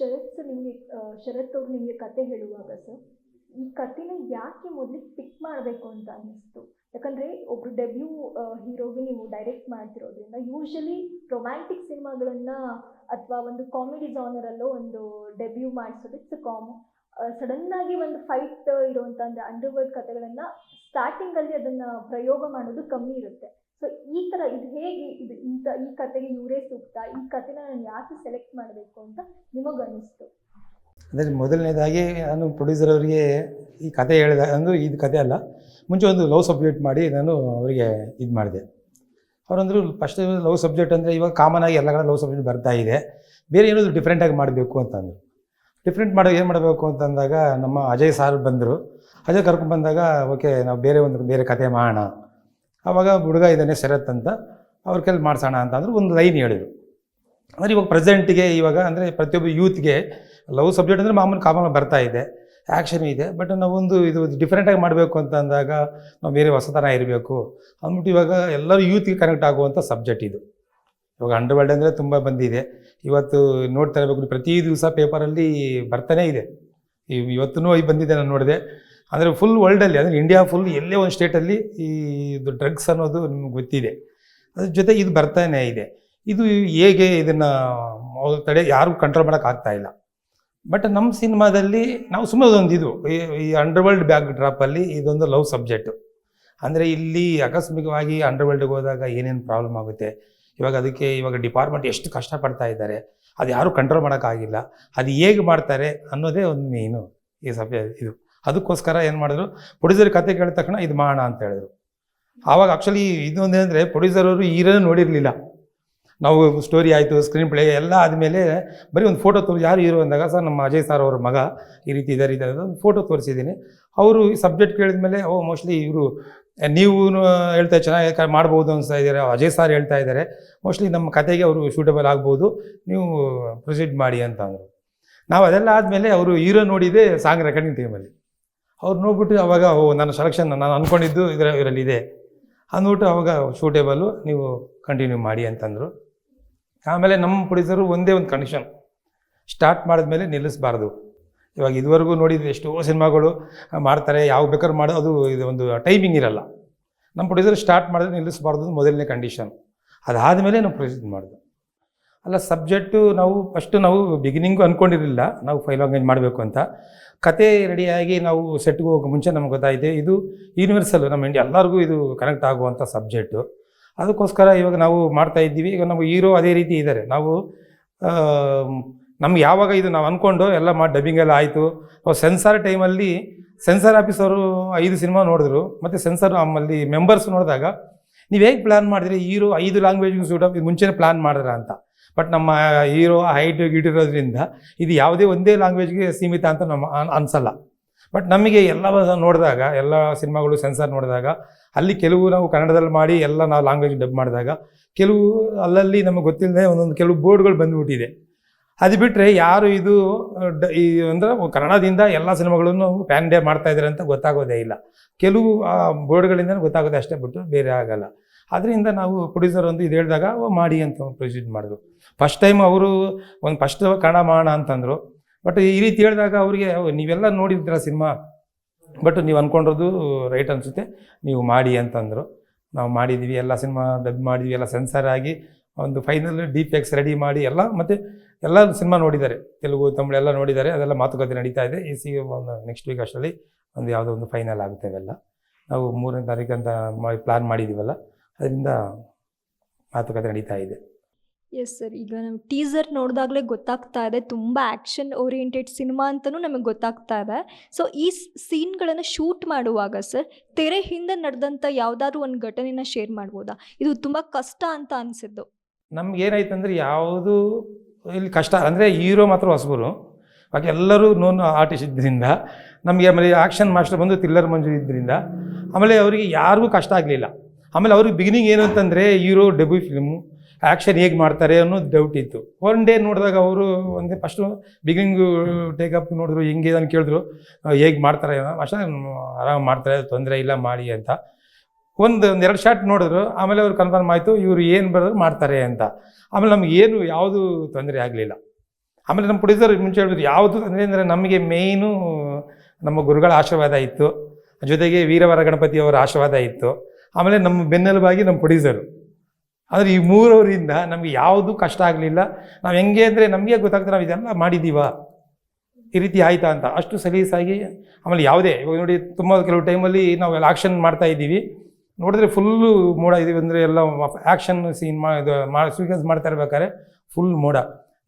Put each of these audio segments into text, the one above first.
ಶರತ್ sir ನಿಮಗೆ ಶರತ್ ಅವ್ರು ನಿಮಗೆ ಕತೆ ಹೇಳುವಾಗ ಸರ್ ಈ ಕತೆನ ಯಾಕೆ ಮೊದಲಿಗೆ ಪಿಕ್ ಮಾಡಬೇಕು ಅಂತ ಅನ್ನಿಸ್ತು? ಯಾಕಂದರೆ ಒಬ್ರು ಡೆಬ್ಯೂ ಹೀರೋಗೆ ನೀವು ಡೈರೆಕ್ಟ್ ಮಾಡ್ತಿರೋದ್ರಿಂದ ಯೂಶಲಿ ರೊಮ್ಯಾಂಟಿಕ್ ಸಿನಿಮಾಗಳನ್ನು ಅಥವಾ ಒಂದು ಕಾಮಿಡಿ ಜಾನರಲ್ಲೋ ಒಂದು ಡೆಬ್ಯೂ ಮಾಡಿಸೋದು ಇಟ್ಸ್ ಕಾಮನ್ ಸಡನ್ನಾಗಿ ಒಂದು ಫೈಟ್ ಇರುವಂಥ ಅಂದರೆ ಅಂಡರ್ವರ್ಡ್ ಕತೆಗಳನ್ನು ಸ್ಟಾರ್ಟಿಂಗಲ್ಲಿ ಅದನ್ನು ಪ್ರಯೋಗ ಮಾಡೋದು ಕಮ್ಮಿ ಇರುತ್ತೆ. ಸೊ ಈ ಥರ ಇದು ಹೇಗೆ ಇದು ಇಂಥ ಈ ಕತೆಗೆ ಇವರೇ ಸೂಕ್ತ? ಈ ಕತೆನ ನಾನು ಯಾಕೆ ಸೆಲೆಕ್ಟ್ ಮಾಡಬೇಕು ಅಂತ ನಿಮಗೆ ಅನ್ನಿಸ್ತು ಅಂದರೆ ಮೊದಲನೇದಾಗಿ ನಾನು ಪ್ರೊಡ್ಯೂಸರ್ ಅವರಿಗೆ ಈ ಕತೆ ಹೇಳಿದ, ಅಂದರೆ ಇದು ಕತೆ ಅಲ್ಲ, ಮುಂಚೆ ಒಂದು ಲವ್ ಸಬ್ಜೆಕ್ಟ್ ಮಾಡಿ ನಾನು ಅವರಿಗೆ ಇದು ಮಾಡಿದೆ. ಅವರಂದರು ಫಸ್ಟ್ ಲವ್ ಸಬ್ಜೆಕ್ಟ್ ಅಂದರೆ ಇವಾಗ ಕಾಮನ್ ಆಗಿ ಎಲ್ಲ ಕಡೆ ಲವ್ ಸಬ್ಜೆಕ್ಟ್ ಬರ್ತಾ ಇದೆ. ಬೇರೆ ಏನಾದರೂ ಡಿಫ್ರೆಂಟಾಗಿ ಮಾಡಬೇಕು ಅಂತಂದರು. ಡಿಫ್ರೆಂಟ್ ಮಾಡೋ, ಏನು ಮಾಡಬೇಕು ಅಂತಂದಾಗ ನಮ್ಮ ಅಜಯ್ ಸಾರ್ ಬಂದರು. ಅಜಯ್ ಕರ್ಕೊಂಡು ಬಂದಾಗ, ಓಕೆ, ನಾವು ಬೇರೆ ಒಂದು, ಬೇರೆ ಕತೆ ಮಾಡೋಣ. ಆವಾಗ ಹುಡುಗ ಇದ್ದಾನೆ ಶರತ್ ಅಂತ. ಅವ್ರ ಕೈಲಿ ಮಾಡ್ಸೋಣ ಅಂತ ಅಂದ್ರೆ ಒಂದು ಲೈನ್ ಹೇಳಿದರು. ಅಂದರೆ ಇವಾಗ ಪ್ರೆಸೆಂಟಿಗೆ ಇವಾಗ ಅಂದರೆ ಪ್ರತಿಯೊಬ್ಬ ಯೂತ್ಗೆ ಲವ್ ಸಬ್ಜೆಕ್ಟ್ ಅಂದರೆ ಮಾಮೂಲಿ ಕಾಮನ್ ಬರ್ತಾ ಇದೆ. ಆ್ಯಕ್ಷನ್ ಇದೆ. ಬಟ್ ನಾವೊಂದು ಇದು ಡಿಫ್ರೆಂಟಾಗಿ ಮಾಡಬೇಕು ಅಂತ ಅಂದಾಗ ನಾವು ಬೇರೆ ಹೊಸತನ ಇರಬೇಕು ಅಂದ್ಬಿಟ್ಟು ಇವಾಗ ಎಲ್ಲರೂ ಯೂತ್ಗೆ ಕನೆಕ್ಟ್ ಆಗುವಂಥ ಸಬ್ಜೆಕ್ಟ್ ಇದು. ಇವಾಗ ಅಂಡರ್ವರ್ಲ್ಡ್ ಅಂದರೆ ತುಂಬ ಬಂದಿದೆ. ಇವತ್ತು ನೋಡ್ತಾ ಇರಬೇಕು, ಪ್ರತಿ ದಿವಸ ಪೇಪರಲ್ಲಿ ಬರ್ತಾನೇ ಇದೆ. ಇವ್- ಇವತ್ತೂ ಬಂದಿದೆ ನಾನು ನೋಡಿದೆ. ಅಂದರೆ ಫುಲ್ ವರ್ಲ್ಡಲ್ಲಿ ಅಂದರೆ ಇಂಡಿಯಾ ಫುಲ್ ಎಲ್ಲೇ ಒಂದು ಸ್ಟೇಟಲ್ಲಿ ಈ ಇದು ಡ್ರಗ್ಸ್ ಅನ್ನೋದು ನಿಮ್ಗೆ ಗೊತ್ತಿದೆ. ಅದ್ರ ಜೊತೆ ಇದು ಬರ್ತಾನೆ ಇದೆ. ಇದು ಹೇಗೆ ಇದನ್ನು ತಡೆ ಯಾರಿಗೂ ಕಂಟ್ರೋಲ್ ಮಾಡೋಕ್ಕಾಗ್ತಾ ಇಲ್ಲ. ಬಟ್ ನಮ್ಮ ಸಿನಿಮಾದಲ್ಲಿ ನಾವು ಸುಮ್ಮನೆ ಒಂದು ಇದು, ಈ- ಅಂಡರ್ ವರ್ಲ್ಡ್ ಬ್ಯಾಕ್ ಡ್ರಾಪಲ್ಲಿ ಇದೊಂದು ಲವ್ ಸಬ್ಜೆಕ್ಟು ಅಂದರೆ ಇಲ್ಲಿ ಆಕಸ್ಮಿಕವಾಗಿ ಅಂಡರ್ವರ್ಲ್ಡ್ಗೆ ಹೋದಾಗ ಏನೇನು ಪ್ರಾಬ್ಲಮ್ ಆಗುತ್ತೆ? ಇವಾಗ ಅದಕ್ಕೆ ಇವಾಗ ಡಿಪಾರ್ಟ್ಮೆಂಟ್ ಎಷ್ಟು ಕಷ್ಟಪಡ್ತಾ ಇದ್ದಾರೆ? ಅದು ಯಾರೂ ಕಂಟ್ರೋಲ್ ಮಾಡೋಕ್ಕಾಗಿಲ್ಲ ಅದು ಹೇಗೆ ಮಾಡ್ತಾರೆ ಅನ್ನೋದೇ ಒಂದು ಮೇನು ಈ ಸಬ್ಜೆ ಇದು. ಅದಕ್ಕೋಸ್ಕರ ಏನು ಮಾಡಿದ್ರು ಪ್ರೊಡ್ಯೂಸರ್ ಕತೆ ಕೇಳಿದ ತಕ್ಷಣ ಇದು ಮಾಡೋಣ ಅಂತ ಹೇಳಿದ್ರು. ಆವಾಗ ಆ್ಯಕ್ಚುಲಿ ಇದೊಂದು ಅಂದರೆ ಪ್ರೊಡ್ಯೂಸರ್ ಅವರು ಹೀರೋನ ನೋಡಿರಲಿಲ್ಲ. ನಾವು ಸ್ಟೋರಿ ಆಯಿತು ಸ್ಕ್ರೀನ್ ಪ್ಲೇ ಎಲ್ಲ ಆದಮೇಲೆ ಬರೀ ಒಂದು ಫೋಟೋ ತೋರಿಸಿ, ಯಾರು ಹೀರೋ ಅಂದಾಗ ಸರ್ ನಮ್ಮ ಅಜಯ್ ಸರ್ ಅವ್ರ ಮಗ, ಈ ರೀತಿ ಇದ್ದಾರೆ ರೀತಿ ಒಂದು ಫೋಟೋ ತೋರಿಸಿದ್ದೀನಿ. ಅವರು ಈ ಸಬ್ಜೆಕ್ಟ್ ಕೇಳಿದ್ಮೇಲೆ, ಓ ಮೋಸ್ಟ್ಲಿ ಇವರು ನೀವು ಹೇಳ್ತಾ ಚೆನ್ನಾಗಿ ಮಾಡ್ಬೋದು ಅನಿಸ್ತಾ ಇದ್ದಾರೆ, ಅಜಯ್ ಸರ್ ಹೇಳ್ತಾ ಇದ್ದಾರೆ. ಮೋಸ್ಟ್ಲಿ ನಮ್ಮ ಕತೆಗೆ ಅವರು ಶೂಟಬಲ್ ಆಗ್ಬೋದು, ನೀವು ಪ್ರೊಸೀಡ್ ಮಾಡಿ ಅಂತ ಅಂದರು. ನಾವು ಅದೆಲ್ಲ ಆದಮೇಲೆ ಅವರು ಹೀರೋ ನೋಡಿದೆ ಸಾಂಗ್ ರೆಕಾರ್ಡಿಂಗ್ ಟೈಮಲ್ಲಿ ಅವ್ರು ನೋಡ್ಬಿಟ್ಟು ಅವಾಗ, ಓ, ನನ್ನ ಸೆಲೆಕ್ಷನ್ ನಾನು ಅಂದ್ಕೊಂಡಿದ್ದು ಇದರ, ಇದರಲ್ಲಿ ಇದೆ. ಅಂದ್ಬಿಟ್ಟು ಅವಾಗ ಶೂಟೇಬಲ್ಲು ನೀವು ಕಂಟಿನ್ಯೂ ಮಾಡಿ ಅಂತಂದರು. ಆಮೇಲೆ ನಮ್ಮ ಪ್ರೊಡ್ಯೂಸರು ಒಂದೇ ಒಂದು ಕಂಡೀಷನ್ ಸ್ಟಾರ್ಟ್ ಮಾಡಿದ್ಮೇಲೆ ನಿಲ್ಲಿಸಬಾರ್ದು. ಇವಾಗ ಇದುವರೆಗೂ ನೋಡಿದ್ರೆ ಎಷ್ಟೋ ಸಿನಿಮಾಗಳು ಮಾಡ್ತಾರೆ ಯಾವ ಬೇಕಾದ್ರೂ ಮಾಡೋ, ಅದು ಇದು ಒಂದು ಟೈಮಿಂಗ್ ಇರಲ್ಲ. ನಮ್ಮ ಪ್ರೊಡ್ಯೂಸರ್ ಸ್ಟಾರ್ಟ್ ಮಾಡಿದ್ರೆ ನಿಲ್ಲಿಸಬಾರ್ದು ಮೊದಲನೇ ಕಂಡೀಷನ್ ಅದಾದಮೇಲೆ ನಾವು ಪ್ರೊಡ್ಯೂಸ್ ಮಾಡೋದು. ಅಲ್ಲ ಸಬ್ಜೆಕ್ಟು ನಾವು ಫಸ್ಟು ನಾವು ಬಿಗಿನಿಂಗು ಅಂದ್ಕೊಂಡಿರಲಿಲ್ಲ ನಾವು ಫೈಲ್ ಆಂಗೇಜ್ ಮಾಡಬೇಕು ಅಂತ. ಕತೆ ರೆಡಿಯಾಗಿ ನಾವು ಸೆಟ್ಗೆ ಹೋಗೋ ಮುಂಚೆ ನಮ್ಗೆ ಗೊತ್ತಾಯಿದೆ ಇದು ಯೂನಿವರ್ಸಲ್ ನಮ್ಮ ಇಂಡಿಯಾ ಎಲ್ಲರಿಗೂ ಇದು ಕನೆಕ್ಟ್ ಆಗುವಂಥ ಸಬ್ಜೆಕ್ಟು ಅದಕ್ಕೋಸ್ಕರ ಇವಾಗ ನಾವು ಮಾಡ್ತಾ ಇದ್ದೀವಿ. ಈಗ ನಮ್ಮ ಹೀರೋ ಅದೇ ರೀತಿ ಇದ್ದಾರೆ ನಾವು ನಮ್ಗೆ ಯಾವಾಗ ಇದು ನಾವು ಅಂದ್ಕೊಂಡು ಎಲ್ಲ ಮಾಡಿ ಡಬ್ಬಿಂಗ್ ಎಲ್ಲ ಆಯಿತು. ಸೆನ್ಸಾರ್ ಟೈಮಲ್ಲಿ ಸೆನ್ಸಾರ್ ಆಫೀಸರು ಐದು ಸಿನಿಮಾ ನೋಡಿದ್ರು. ಮತ್ತು ಸೆನ್ಸಾರ್ ನಮ್ಮಲ್ಲಿ ಮೆಂಬರ್ಸ್ ನೋಡಿದಾಗ, ನೀವು ಹೇಗೆ ಪ್ಲ್ಯಾನ್ ಮಾಡಿದ್ರಿ? ಹೀರೋ ಐದು ಲ್ಯಾಂಗ್ವೇಜ್ ಸೂಟ್ ಮುಂಚೆನೇ ಪ್ಲ್ಯಾನ್ ಮಾಡಿದ್ರ? ಅಂತ. ಬಟ್ ನಮ್ಮ ಹೀರೋ ಹೈಟ್ ಗಿಡಿರೋದ್ರಿಂದ ಇದು ಯಾವುದೇ ಒಂದೇ ಲ್ಯಾಂಗ್ವೇಜ್ಗೆ ಸೀಮಿತ ಅಂತ ನಮ್ಮ ಅನ್- ಅನ್ಸಲ್ಲ. ಬಟ್ ನಮಗೆ ಎಲ್ಲ ನೋಡಿದಾಗ, ಎಲ್ಲ ಸಿನಿಮಾಗಳು ಸೆನ್ಸಾರ್ ನೋಡಿದಾಗ, ಅಲ್ಲಿ ಕೆಲವು ನಾವು ಕನ್ನಡದಲ್ಲಿ ಮಾಡಿ ಎಲ್ಲ ನಾವು ಲ್ಯಾಂಗ್ವೇಜ್ ಡಬ್ ಮಾಡಿದಾಗ, ಕೆಲವು ಅಲ್ಲಲ್ಲಿ ನಮಗೆ ಗೊತ್ತಿಲ್ಲದೆ ಒಂದೊಂದು ಕೆಲವು ಬೋರ್ಡ್ಗಳು ಬಂದುಬಿಟ್ಟಿದೆ. ಅದು ಬಿಟ್ಟರೆ ಯಾರು ಇದು ಡ- ಈ ಅಂದರೆ ಕನ್ನಡದಿಂದ ಎಲ್ಲ ಸಿನಿಮಾಗಳನ್ನು ಪ್ಯಾನ್ ಇಂಡಿಯಾ ಮಾಡ್ತಾ ಇದ್ದಾರೆ ಅಂತ ಗೊತ್ತಾಗೋದೇ ಇಲ್ಲ. ಕೆಲವು ಬೋರ್ಡ್ಗಳಿಂದ ಗೊತ್ತಾಗೋದೇ ಅಷ್ಟೇ ಬಿಟ್ಟು ಬೇರೆ ಆಗಲ್ಲ. ಅದರಿಂದ ನಾವು ಪ್ರೊಡ್ಯೂಸರ್ ಒಂದು ಇದು ಹೇಳಿದಾಗ ಮಾಡಿ ಅಂತ ಪ್ರೊಸೀಜ್ ಮಾಡಿದ್ರು. ಫಸ್ಟ್ ಟೈಮ್ ಅವರು ಒಂದು ಫಸ್ಟ್ ಕನ್ನಡ ಮಾಡೋಣ ಅಂತಂದರು. ಬಟ್ ಈ ರೀತಿ ಹೇಳಿದಾಗ ಅವರಿಗೆ ನೀವೆಲ್ಲ ನೋಡಿರ್ತೀರ ಸಿನಿಮಾ ಬಟ್ ನೀವು ಅಂದ್ಕೊಂಡಿರೋದು ರೈಟ್ ಅನಿಸುತ್ತೆ. ನೀವು ಮಾಡಿ ಅಂತಂದರು. ನಾವು ಮಾಡಿದ್ದೀವಿ ಎಲ್ಲ ಸಿನಿಮಾ ಡಬ್ ಮಾಡಿದ್ವಿ, ಎಲ್ಲ ಸೆನ್ಸರ್ ಆಗಿ ಒಂದು ಫೈನಲ್ ಡಿ ಎಕ್ಸ್ ರೆಡಿ ಮಾಡಿ ಎಲ್ಲ, ಮತ್ತು ಎಲ್ಲ ಸಿನಿಮಾ ನೋಡಿದ್ದಾರೆ. ತೆಲುಗು, ತಮಿಳು ಎಲ್ಲ ನೋಡಿದ್ದಾರೆ. ಅದೆಲ್ಲ ಮಾತುಕತೆ ನಡೀತಾ ಇದೆ. ಈ ಸಿ ಒಂದು ನೆಕ್ಸ್ಟ್ ವೀಕ್ ಅಷ್ಟರಲ್ಲಿ ಒಂದು ಯಾವುದೋ ಒಂದು ಫೈನಲ್ ಆಗುತ್ತೆ ಅವೆಲ್ಲ. ನಾವು ಮೂರನೇ ತಾರೀಕು ಅಂತ ಪ್ಲ್ಯಾನ್ ಮಾಡಿದ್ದೀವಲ್ಲ ಅದರಿಂದ ಮಾತುಕತೆ ನಡೀತಾ ಇದೆ. ಎಸ್ ಸರ್ ಈಗ ನಾವು ಟೀಸರ್ ನೋಡಿದಾಗಲೇ ಗೊತ್ತಾಗ್ತಾ ಇದೆ. ತುಂಬ ಆ್ಯಕ್ಷನ್ ಓರಿಯೆಂಟೆಡ್ ಸಿನಿಮಾ ಅಂತಲೂ ನಮಗೆ ಗೊತ್ತಾಗ್ತಾ ಇದೆ. ಸೊ ಈ ಸೀನ್ಗಳನ್ನು ಶೂಟ್ ಮಾಡುವಾಗ ಸರ್ ತೆರೆ ಹಿಂದೆ ನಡೆದಂಥ ಯಾವುದಾದ್ರೂ ಒಂದು ಘಟನೆನ ಶೇರ್ ಮಾಡ್ಬೋದಾ? ಇದು ತುಂಬ ಕಷ್ಟ ಅಂತ ಅನಿಸಿದ್ದು. ನಮ್ಗೆ ಏನಾಯ್ತು ಅಂದರೆ ಯಾವುದು ಇಲ್ಲಿ ಕಷ್ಟ ಅಂದರೆ ಹೀರೋ ಮಾತ್ರ ಹೊಸಬರು. ಬಾಕಿ ಎಲ್ಲರೂ ನೋನ್ ಆರ್ಟಿಸ್ಟ್ ಇದ್ದರಿಂದ ನಮಗೆ ಆಮೇಲೆ ಆ್ಯಕ್ಷನ್ ಮಾಸ್ಟರ್ ಬಂದು ತಿಲ್ಲರ್ ಮಂಜು ಇದ್ದರಿಂದ ಆಮೇಲೆ ಅವರಿಗೆ ಯಾರಿಗೂ ಕಷ್ಟ ಆಗಲಿಲ್ಲ. ಆಮೇಲೆ ಅವ್ರಿಗೆ ಬಿಗಿನಿಂಗ್ ಏನು ಅಂತಂದರೆ ಹೀರೋ ಡೆಬ್ಯೂ ಫಿಲ್ಮು ಆ್ಯಕ್ಷನ್ ಹೇಗೆ ಮಾಡ್ತಾರೆ ಅನ್ನೋದು ಡೌಟ್ ಇತ್ತು. ಒನ್ ಡೇ ನೋಡಿದಾಗ ಅವರು ಒಂದೇ ಫಸ್ಟು ಬಿಗಿನಿಂಗು ಟೇಕಪ್ ನೋಡಿದ್ರು ಹೆಂಗೆ ಅಂತ ಕೇಳಿದ್ರು ಹೇಗೆ ಮಾಡ್ತಾರೆ, ಅಷ್ಟೇ, ಆರಾಮ್ ಮಾಡ್ತಾರೆ, ತೊಂದರೆ ಇಲ್ಲ, ಮಾಡಿ ಅಂತ. ಒಂದು ಒಂದು ಎರಡು ಶಾಟ್ ನೋಡಿದ್ರು, ಆಮೇಲೆ ಅವ್ರು ಕನ್ಫರ್ಮ್ ಆಯಿತು, ಇವರು ಏನು ಬರೋದು ಮಾಡ್ತಾರೆ ಅಂತ. ಆಮೇಲೆ ನಮ್ಗೆ ಏನು, ಯಾವುದು ತೊಂದರೆ ಆಗಲಿಲ್ಲ. ಆಮೇಲೆ ನಮ್ಮ ಪ್ರೊಡ್ಯೂಸರ್ ಮುಂಚೆ ಹೇಳಿದ್ರು ಯಾವುದು ತೊಂದರೆ ಅಂದರೆ ನಮಗೆ ಮೇಯ್ನು ನಮ್ಮ ಗುರುಗಳ ಆಶೀರ್ವಾದ ಇತ್ತು. ಜೊತೆಗೆ ವೀರವರ ಗಣಪತಿ ಅವರ ಆಶೀರ್ವಾದ ಇತ್ತು. ಆಮೇಲೆ ನಮ್ಮ ಬೆನ್ನೆಲುಬಾಗಿ ನಮ್ಮ ಪ್ರೊಡ್ಯೂಸರು ಆದರೆ ಈ ಮೂರವರಿಂದ ನಮಗೆ ಯಾವುದು ಕಷ್ಟ ಆಗಲಿಲ್ಲ. ನಾವು ಹೆಂಗೆ ಅಂದರೆ ನಮಗೆ ಗೊತ್ತಾಗ್ತದೆ ನಾವು ಇದೆಲ್ಲ ಮಾಡಿದ್ದೀವ ಈ ರೀತಿ ಆಯಿತಾ ಅಂತ. ಅಷ್ಟು ಸಲೀಸಾಗಿ ಆಮೇಲೆ ಯಾವುದೇ, ಇವಾಗ ನೋಡಿ ತುಂಬ ಕೆಲವು ಟೈಮಲ್ಲಿ ನಾವು ಎಲ್ಲ ಆ್ಯಕ್ಷನ್ ಮಾಡ್ತಾ ಇದ್ದೀವಿ. ನೋಡಿದ್ರೆ ಫುಲ್ಲು ಮೋಡ ಇದ್ದೀವಿ ಅಂದರೆ ಎಲ್ಲ ಆ್ಯಕ್ಷನ್ ಸೀನ್ ಮಾ ಸೀಕ್ವೆನ್ಸ್ ಮಾಡ್ತಾ ಇರ್ಬೇಕಾದ್ರೆ ಫುಲ್ ಮೋಡ.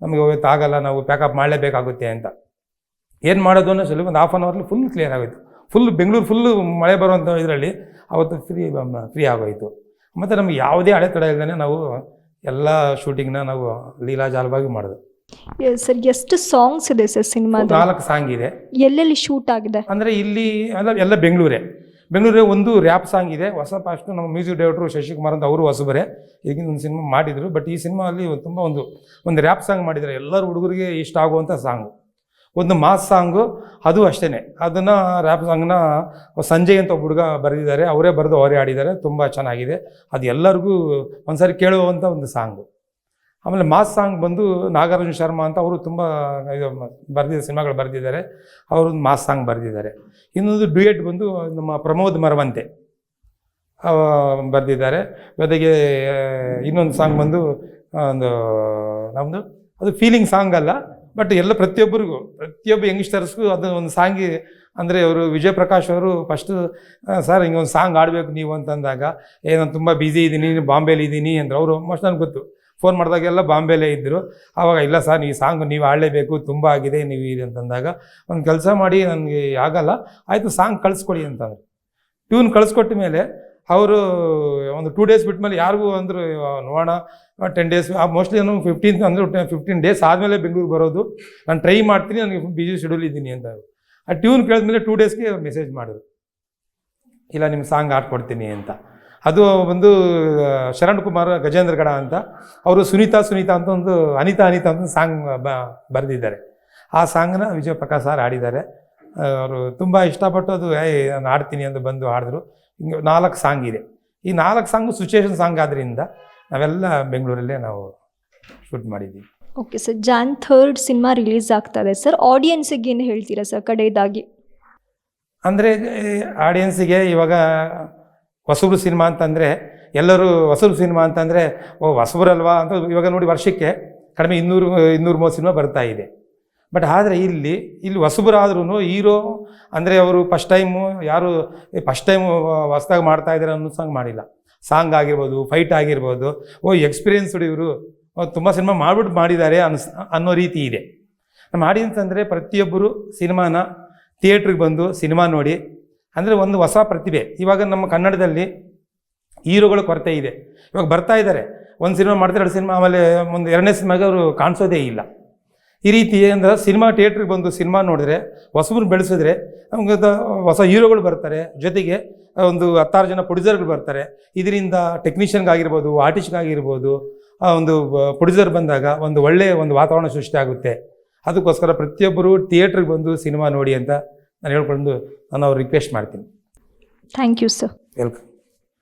ನಮಗೆ ಇವತ್ತು ಆಗಲ್ಲ, ನಾವು ಪ್ಯಾಕಪ್ ಮಾಡಲೇಬೇಕಾಗುತ್ತೆ ಅಂತ. ಏನು ಮಾಡೋದು ಅನ್ನೋ ಸ್ವಲ್ಪ ಒಂದು ಹಾಫ್ ಆನ್ ಅವರ್ಲಿ ಫುಲ್ ಕ್ಲಿಯರ್ ಆಗೋಯ್ತು. ಫುಲ್ ಬೆಂಗಳೂರು ಫುಲ್ಲು ಮಳೆ ಬರುವಂಥ ಇದರಲ್ಲಿ ಅವತ್ತು ಫ್ರೀ ಫ್ರೀ ಆಗೋಯಿತು. ಮತ್ತು ನಮಗೆ ಯಾವುದೇ ಅಡೆತಡೆ ಇಲ್ಲದೇ ನಾವು ಎಲ್ಲ ಶೂಟಿಂಗ್ನ ನಾವು ಲೀಲಾ ಜಾಲವಾಗಿ ಮಾಡಿದ್ವಿ ಸರ್ ಎಷ್ಟು ಸಾಂಗ್ಸ್ ಇದೆ ಸರ್ ಸಿನಿಮಾ ನಾಲ್ಕು ಸಾಂಗ್ ಇದೆ. ಎಲ್ಲೆಲ್ಲಿ ಶೂಟ್ ಆಗಿದೆ? ಅಂದರೆ ಇಲ್ಲಿ ಎಲ್ಲ ಎಲ್ಲ ಬೆಂಗಳೂರೇ ಬೆಂಗಳೂರೇ ಒಂದು ರ್ಯಾಪ್ ಸಾಂಗ್ ಇದೆ. ಹೊಸ ಪಾಸ್ಟು ನಮ್ಮ ಮ್ಯೂಸಿಕ್ ಡೈರೆಕ್ಟ್ರು ಶಶಿಕುಮಾರ್ ಅಂತ ಅವರು ಹೊಸಬರೇ. ಈಗಿನ ಒಂದು ಸಿನಿಮಾ ಮಾಡಿದರು. ಬಟ್ ಈ ಸಿನಿಮಾ ಅಲ್ಲಿ ತುಂಬ ಒಂದು ಒಂದು ರ್ಯಾಪ್ ಸಾಂಗ್ ಮಾಡಿದ್ದಾರೆ ಎಲ್ಲರೂ ಹುಡುಗರಿಗೆ ಇಷ್ಟ ಆಗುವಂಥ ಸಾಂಗು ಒಂದು ಮಾಸ್ ಸಾಂಗು, ಅದು ಅಷ್ಟೇ ಅದನ್ನು ರ್ಯಾಪ್ ಸಾಂಗ್ನ ಸಂಜಯ್ ಅಂತ ಒಬ್ಬ ಹುಡುಗ ಬರೆದಿದ್ದಾರೆ. ಅವರೇ ಬರೆದು ಅವರೇ ಆಡಿದ್ದಾರೆ ತುಂಬ ಚೆನ್ನಾಗಿದೆ. ಅದು ಎಲ್ಲರಿಗೂ ಒಂದ್ಸರಿ ಕೇಳುವಂಥ ಒಂದು ಸಾಂಗು. ಆಮೇಲೆ ಮಾಸ್ ಸಾಂಗ್ ಬಂದು ನಾಗಾರ್ಜುನ ಶರ್ಮಾ ಅಂತ ಅವರು ತುಂಬ ಇದು ಬರೆದಿದ್ದ ಸಿನಿಮಾಗಳು ಬರೆದಿದ್ದಾರೆ. ಅವರು ಒಂದು ಮಾಸ್ ಸಾಂಗ್ ಬರೆದಿದ್ದಾರೆ. ಇನ್ನೊಂದು ಡ್ಯೂಯೆಟ್ ಬಂದು ನಮ್ಮ ಪ್ರಮೋದ್ ಮರವಂತೆ ಬರೆದಿದ್ದಾರೆ. ಜೊತೆಗೆ ಇನ್ನೊಂದು ಸಾಂಗ್ ಬಂದು ಒಂದು ನಮ್ಮದು ಅದು ಫೀಲಿಂಗ್ ಸಾಂಗ್ ಅಲ್ಲ. ಬಟ್ ಎಲ್ಲ ಪ್ರತಿಯೊಬ್ಬರಿಗೂ, ಪ್ರತಿಯೊಬ್ಬ ಯಂಗ್ಸ್ಟರ್ಸ್ಗೂ ಅದು ಒಂದು ಸಾಂಗಿ ಅಂದರೆ ಅವರು ವಿಜಯ್ ಪ್ರಕಾಶ್ ಅವರು ಫಸ್ಟು ಸರ್ ಹಿಂಗೆ ಒಂದು ಸಾಂಗ್ ಆಡಬೇಕು ನೀವು ಅಂತಂದಾಗ, ಏ, ನಾನು ತುಂಬ ಬ್ಯುಸಿ ಇದ್ದೀನಿ, ಬಾಂಬೆಲಿ ಇದ್ದೀನಿ ಅಂದ್ರೆ. ಅವರು ಮೋಸ್ಟ್ ನನಗೆ ಗೊತ್ತು. ಫೋನ್ ಮಾಡಿದಾಗೆಲ್ಲ ಬಾಂಬೆಲೇ ಇದ್ದರು ಆವಾಗ ಇಲ್ಲ ಸರ್ ಈ ಸಾಂಗ್ ನೀವು ಆಡಲೇಬೇಕು ತುಂಬ ಆಗಿದೆ, ನೀವು ಇದು ಅಂತಂದಾಗ, ಒಂದು ಕೆಲಸ ಮಾಡಿ ನನಗೆ ಆಗಲ್ಲ. ಆಯಿತು ಸಾಂಗ್ ಕಳಿಸ್ಕೊಡಿ ಅಂತಂದ್ರು. ಟ್ಯೂನ್ ಕಳಿಸ್ಕೊಟ್ಟ ಮೇಲೆ ಅವರು ಒಂದು ಟೂ ಡೇಸ್ ಬಿಟ್ಮೇಲೆ ಯಾರಿಗೂ ಅಂದರು ನೋಡೋಣ ಟೆನ್ ಡೇಸ್ ಮೋಸ್ಟ್ಲಿ ನಾನು ಫಿಫ್ಟೀನ್ ಅಂದರೆ ಫಿಫ್ಟೀನ್ ಡೇಸ್ ಆದಮೇಲೆ ಬೆಂಗಳೂರು ಬರೋದು. ನಾನು ಟ್ರೈ ಮಾಡ್ತೀನಿ ನನಗೆ ಬಿಜಿ ಶೆಡ್ಯೂಲ್ ಇದ್ದೀನಿ ಅಂತ ಆ ಟ್ಯೂನ್ ಕೇಳಿದ್ಮೇಲೆ ಟೂ ಡೇಸ್ಗೆ ಮೆಸೇಜ್ ಮಾಡಿದ್ರು. ಇಲ್ಲ ನಿಮ್ಮ ಸಾಂಗ್ ಹಾಡ್ಕೊಡ್ತೀನಿ ಅಂತ. ಅದು ಒಂದು ಶರಣ್ ಕುಮಾರ್ ಗಜೇಂದ್ರ ಗಡ ಅಂತ. ಅವರು ಸುನೀತಾ ಸುನೀತಾ ಅಂತ ಒಂದು, ಅನಿತಾ ಅನಿತಾ ಅಂತ ಸಾಂಗ್ ಬ, ಬರೆದಿದ್ದಾರೆ. ಆ ಸಾಂಗ್ನ ವಿಜಯ ಪ್ರಕಾಶ್ ಸರ್ ಆಡಿದ್ದಾರೆ ಅವರು ತುಂಬ ಇಷ್ಟಪಟ್ಟು ಅದು, ಏಯ್, ನಾನು ಆಡ್ತೀನಿ ಅಂತ ಬಂದು ಆಡಿದ್ರು ಹಿಂಗೆ ನಾಲ್ಕು ಸಾಂಗ್ ಇದೆ. ಈ ನಾಲ್ಕು ಸಾಂಗ್ ಸಿಚುವೇಶನ್ ಸಾಂಗ್ ಆದ್ದರಿಂದ ನಾವೆಲ್ಲ ಬೆಂಗಳೂರಲ್ಲೇ ನಾವು ಶೂಟ್ ಮಾಡಿದ್ದೀವಿ. Okay sir John third cinema release ಆಗ್ತದೆ ಸರ್ ಆಡಿಯನ್ಸಿಗೆ ಏನು ಹೇಳ್ತೀರಾ ಸರ್ ಕಡೆಯದಾಗಿ ಅಂದರೆ ಆಡಿಯನ್ಸಿಗೆ ಇವಾಗ ಹೊಸಬ್ರು ಸಿನಿಮಾ ಅಂತಂದರೆ ಎಲ್ಲರೂ ಹೊಸಬ್ರು ಸಿನಿಮಾ ಅಂತಂದರೆ ಓ ಹೊಸಬ್ರಲ್ವಾ ಅಂತ ಇವಾಗ ನೋಡಿ ವರ್ಷಕ್ಕೆ ಕಡಿಮೆ ಇನ್ನೂರು ಇನ್ನೂರು ಮೂವತ್ತು ಸಿನಿಮಾ ಬರ್ತಾ ಇದೆ. ಬಟ್ ಆದರೆ ಇಲ್ಲಿ ಇಲ್ಲಿ ಹೊಸಬರಾದ್ರೂ ಹೀರೋ, ಅಂದರೆ ಅವರು ಫಸ್ಟ್ ಟೈಮು ಯಾರು ಫಸ್ಟ್ ಟೈಮು ಹೊಸ್ದಾಗಿ ಮಾಡ್ತಾ ಇದ್ದಾರೆ ಅನ್ನೋ ಸಾಂಗ್ ಮಾಡಿಲ್ಲ. ಸಾಂಗ್ ಆಗಿರ್ಬೋದು ಫೈಟ್ ಆಗಿರ್ಬೋದು, ಓ ಎಕ್ಸ್ಪೀರಿಯನ್ಸ್ಡ್ ಇವರು ತುಂಬ ಸಿನಿಮಾ ಮಾಡ್ಬಿಟ್ಟು ಮಾಡಿದ್ದಾರೆ ಅನ್ಸ್, ಅನ್ನೋ ರೀತಿ ಇದೆ. ನಮ್ಮ ಆಡಿಯನ್ಸ್ ಅಂದರೆ ಪ್ರತಿಯೊಬ್ಬರು ಸಿನಿಮಾನ ಥಿಯೇಟ್ರಿಗೆ ಬಂದು ಸಿನಿಮಾ ನೋಡಿ, ಅಂದರೆ ಒಂದು ಹೊಸ ಪ್ರತಿಭೆ. ಇವಾಗ ನಮ್ಮ ಕನ್ನಡದಲ್ಲಿ ಹೀರೋಗಳ ಕೊರತೆ ಇದೆ. ಇವಾಗ ಬರ್ತಾ ಇದ್ದಾರೆ ಒಂದು ಸಿನಿಮಾ ಮಾಡ್ತಾರೆ ಎರಡು ಸಿನಿಮಾ, ಆಮೇಲೆ ಒಂದು ಎರಡನೇ ಸಿನಿಮಾಗೆ ಅವರು ಕಾಣಿಸೋದೇ ಇಲ್ಲ. ಈ ರೀತಿ ಏನಂದ್ರೆ ಸಿನಿಮಾ ಥಿಯೇಟ್ರಿಗೆ ಬಂದು ಸಿನಿಮಾ ನೋಡಿದ್ರೆ ಹೊಸಬ್ರು ಬೆಳೆಸಿದ್ರೆ ನಮ್ಗೆ ಹೊಸ ಹೀರೋಗಳು ಬರ್ತಾರೆ ಜೊತೆಗೆ ಒಂದು ಹತ್ತಾರು ಜನ ಪ್ರೊಡ್ಯೂಸರ್ಗಳು ಬರ್ತಾರೆ. ಇದರಿಂದ ಟೆಕ್ನಿಷಿಯನ್ಗಾಗಿರ್ಬೋದು ಆರ್ಟಿಸ್ಟ್ಗಾಗಿರ್ಬೋದು ಆ ಒಂದು ಪ್ರೊಡ್ಯೂಸರ್ ಬಂದಾಗ ಒಂದು ಒಳ್ಳೆಯ ಒಂದು ವಾತಾವರಣ ಸೃಷ್ಟಿ ಆಗುತ್ತೆ. ಅದಕ್ಕೋಸ್ಕರ ಪ್ರತಿಯೊಬ್ಬರು ಥಿಯೇಟ್ರಿಗೆ ಬಂದು ಸಿನಿಮಾ ನೋಡಿ ಅಂತ ನಾನು ಹೇಳ್ಕೊಂಡು ನಾನು ಅವ್ರು ರಿಕ್ವೆಸ್ಟ್ ಮಾಡ್ತೀನಿ. Thank you sir welcome